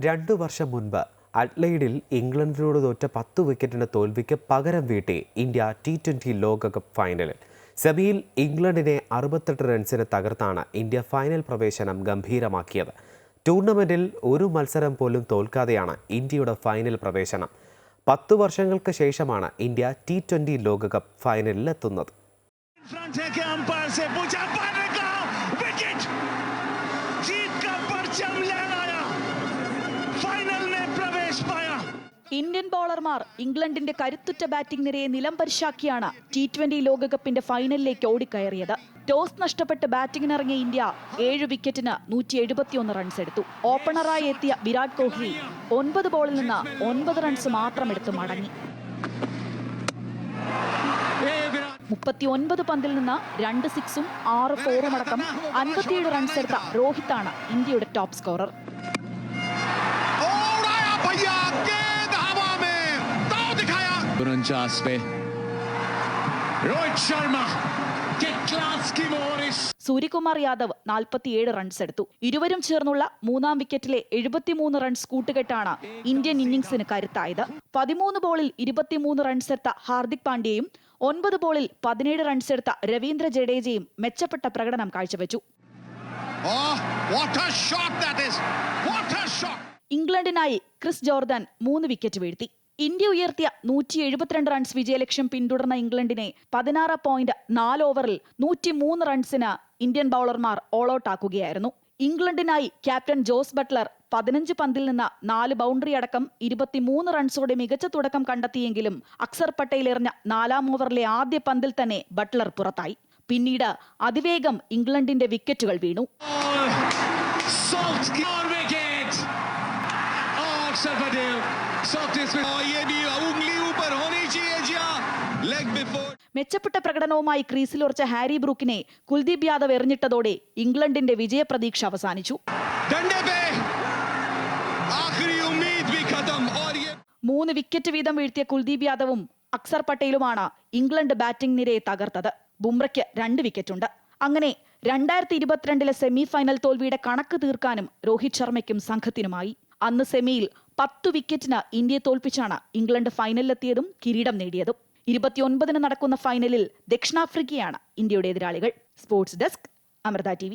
രണ്ടു വർഷം മുൻപ് അഡ്ലൈഡിൽ ഇംഗ്ലണ്ടിനോട് തോറ്റ പത്ത് വിക്കറ്റിന്റെ തോൽവിക്ക് പകരം വീട്ടി ഇന്ത്യ ടി ട്വന്റി ലോകകപ്പ് ഫൈനലിൽ സെമിയിൽ ഇംഗ്ലണ്ടിനെ അറുപത്തെട്ട് റൺസിന് തകർത്താണ് ഇന്ത്യ ഫൈനൽ പ്രവേശനം ഗംഭീരമാക്കിയത്. ടൂർണമെന്റിൽ ഒരു മത്സരം പോലും തോൽക്കാതെയാണ് ഇന്ത്യയുടെ ഫൈനൽ പ്രവേശനം. പത്തു വർഷങ്ങൾക്ക് ശേഷമാണ് ഇന്ത്യ ടി ട്വന്റി ലോകകപ്പ് ഫൈനലിൽ ഇന്ത്യൻ ബോളർമാർ ഇംഗ്ലണ്ടിന്റെ കരുത്തുറ്റ ബാറ്റിംഗ് നിരയെ നിലംപരിശാക്കിയാണ് ടി ട്വന്റി ലോകകപ്പിന്റെ ഫൈനലിലേക്ക് ഓടിക്കയറിയത്. ടോസ് നഷ്ടപ്പെട്ട് ബാറ്റിംഗിനിറങ്ങിയ ഇന്ത്യ ഏഴ് വിക്കറ്റിന് നൂറ്റി എഴുപത്തിയൊന്ന് റൺസ് എടുത്തു. ഓപ്പണറായി എത്തിയ വിരാട് കോഹ്ലി ഒൻപത് ബോളിൽ നിന്ന് ഒൻപത് റൺസ് മാത്രം എടുത്തു മടങ്ങി. മുപ്പത്തി ഒൻപത് പന്തിൽ നിന്ന് രണ്ട് സിക്സും ആറ് ഫോറും അടക്കം അൻപത്തിയേഴ് റൺസ് എടുത്ത രോഹിത്താണ് ഇന്ത്യയുടെ ടോപ്പ് സ്കോറർ ചാസ്പേ രോഹിത് ശർമ്മ സൂര്യകുമാർ യാദവ് നാൽപ്പത്തിയേഴ് റൺസ് എടുത്തു. ഇരുവരും ചേർന്നുള്ള മൂന്നാം വിക്കറ്റിലെ എഴുപത്തിമൂന്ന് റൺസ് കൂട്ടുകെട്ടാണ് ഇന്ത്യൻ ഇന്നിംഗ്സിന് കരുത്തായത്. പതിമൂന്ന് ബോളിൽ ഇരുപത്തിമൂന്ന് റൺസ് എടുത്ത ഹാർദിക് പാണ്ഡ്യയും ഒൻപത് ബോളിൽ പതിനേഴ് റൺസ് എടുത്ത രവീന്ദ്ര ജഡേജയും മെച്ചപ്പെട്ട പ്രകടനം കാഴ്ചവെച്ചു. ഇംഗ്ലണ്ടിനായി ക്രിസ് ജോർദാൻ മൂന്ന് വിക്കറ്റ് വീഴ്ത്തി. ഇന്ത്യ ഉയർത്തിയ നൂറ്റി എഴുപത്തിരണ്ട് റൺസ് വിജയലക്ഷ്യം പിന്തുടർന്ന ഇംഗ്ലണ്ടിനെ പതിനാറ് പോയിന്റ് നാല് ഓവറിൽ നൂറ്റി മൂന്ന് റൺസിന് ഇന്ത്യൻ ബൗളർമാർ ഓൾ ഔട്ട് ആക്കുകയായിരുന്നു. ഇംഗ്ലണ്ടിനായി ക്യാപ്റ്റൻ ജോസ് ബട്ട്ലർ പതിനഞ്ച് പന്തിൽ നിന്ന് നാല് ബൗണ്ടറി അടക്കം ഇരുപത്തിമൂന്ന് റൺസോടെ മികച്ച തുടക്കം കണ്ടെത്തിയെങ്കിലും അക്സർ പട്ടേൽ എറിഞ്ഞ നാലാം ഓവറിലെ ആദ്യ പന്തിൽ തന്നെ ബട്ട്ലർ പുറത്തായി. പിന്നീട് അതിവേഗം ഇംഗ്ലണ്ടിന്റെ വിക്കറ്റുകൾ വീണു. Salt മെച്ചപ്പെട്ട പ്രകടനവുമായി ക്രീസിലുറച്ച ഹാരി ബ്രൂക്കിനെ കുൽദീപ് യാദവ് എറിഞ്ഞിട്ടതോടെ ഇംഗ്ലണ്ടിന്റെ വിജയപ്രതീക്ഷ അവസാനിച്ചു. മൂന്ന് വിക്കറ്റ് വീതം വീഴ്ത്തിയ കുൽദീപ് യാദവും അക്സർ പട്ടേലുമാണ് ഇംഗ്ലണ്ട് ബാറ്റിംഗ് നിരയെ തകർത്തത്. ബുംറയ്ക്ക് രണ്ട് വിക്കറ്റുണ്ട്. അങ്ങനെ രണ്ടായിരത്തി ഇരുപത്തിരണ്ടിലെ സെമി ഫൈനൽ തോൽവിയുടെ കണക്ക് തീർക്കാനും രോഹിത് ശർമ്മയ്ക്കും സംഘത്തിനുമായി. അന്ന് സെമിയിൽ പത്തു വിക്കറ്റിന് ഇന്ത്യയെ തോൽപ്പിച്ചാണ് ഇംഗ്ലണ്ട് ഫൈനലിലെത്തിയതും കിരീടം നേടിയതും. ഇരുപത്തിയൊൻപതിന് നടക്കുന്ന ഫൈനലിൽ ദക്ഷിണാഫ്രിക്കയാണ് ഇന്ത്യയുടെ എതിരാളികൾ. Sports desk Amrita T